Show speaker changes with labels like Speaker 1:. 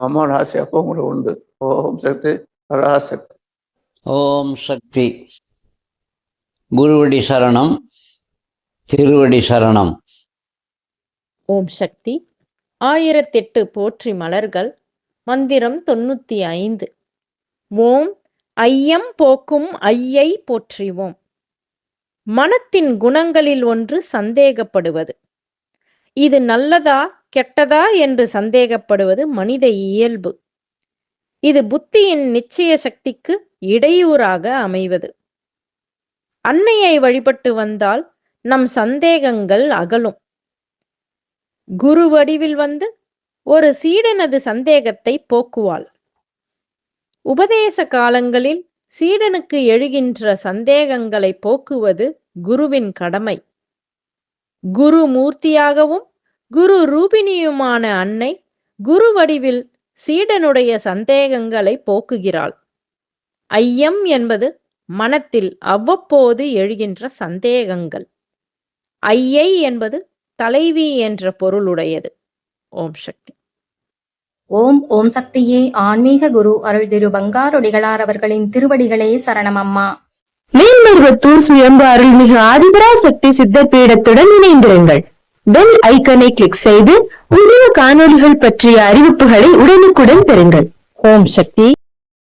Speaker 1: அம்மாவோட ஆசை அப்போ கூட உண்டு. ஓம் சக்தி பராசக்தி
Speaker 2: ஓம் சக்தி. குருவடி சரணம் திருவடி சரணம்.
Speaker 3: ஓம் சக்தி. ஆயிரத்தெட்டு போற்றி மலர்கள் மந்திரம் தொண்ணூத்தி ஐந்து. ஓம் ஐயம் போக்கும் ஐயை போற்றிவோம். மனத்தின் குணங்களில் ஒன்று சந்தேகப்படுவது. இது நல்லதா கெட்டதா என்று சந்தேகப்படுவது மனித இயல்பு. இது புத்தியின் நிச்சய சக்திக்கு இடையூறாக அமைவது. அன்னையை வழிபட்டு வந்தால் நம் சந்தேகங்கள் அகலும். குரு வடிவில் வந்து ஒரு சீடனது சந்தேகத்தை போக்குவாள். உபதேச காலங்களில் சீடனுக்கு எழுகின்ற சந்தேகங்களை போக்குவது குருவின் கடமை. குரு மூர்த்தியாகவும் குரு ரூபிணியுமான அன்னை குரு வடிவில் சீடனுடைய சந்தேகங்களை போக்குகிறாள். ஐயம் என்பது மனத்தில் அவ்வப்போது எழுகின்ற சந்தேகங்கள். ஐயை என்பது தலைவி என்ற பொருளுடையது. ஓம் சக்தி.
Speaker 4: ஓம் ஓம் சக்தியே ஆன்மீக குரு அருள் திரு பங்காரொடிகளார் அவர்களின் திருவடிகளே சரணம் அம்மா.
Speaker 5: மேல்மருவத்தூர் சுயம்பு அருள்மிகு ஆதிபரா சக்தி சித்தர் பீடத்துடன் இணைந்திருங்கள். பெல் ஐக்கனை கிளிக் செய்து புதிய காணொளிகள் பற்றிய அறிவிப்புகளை உடனுக்குடன் பெறுங்கள். ஓம் சக்தி.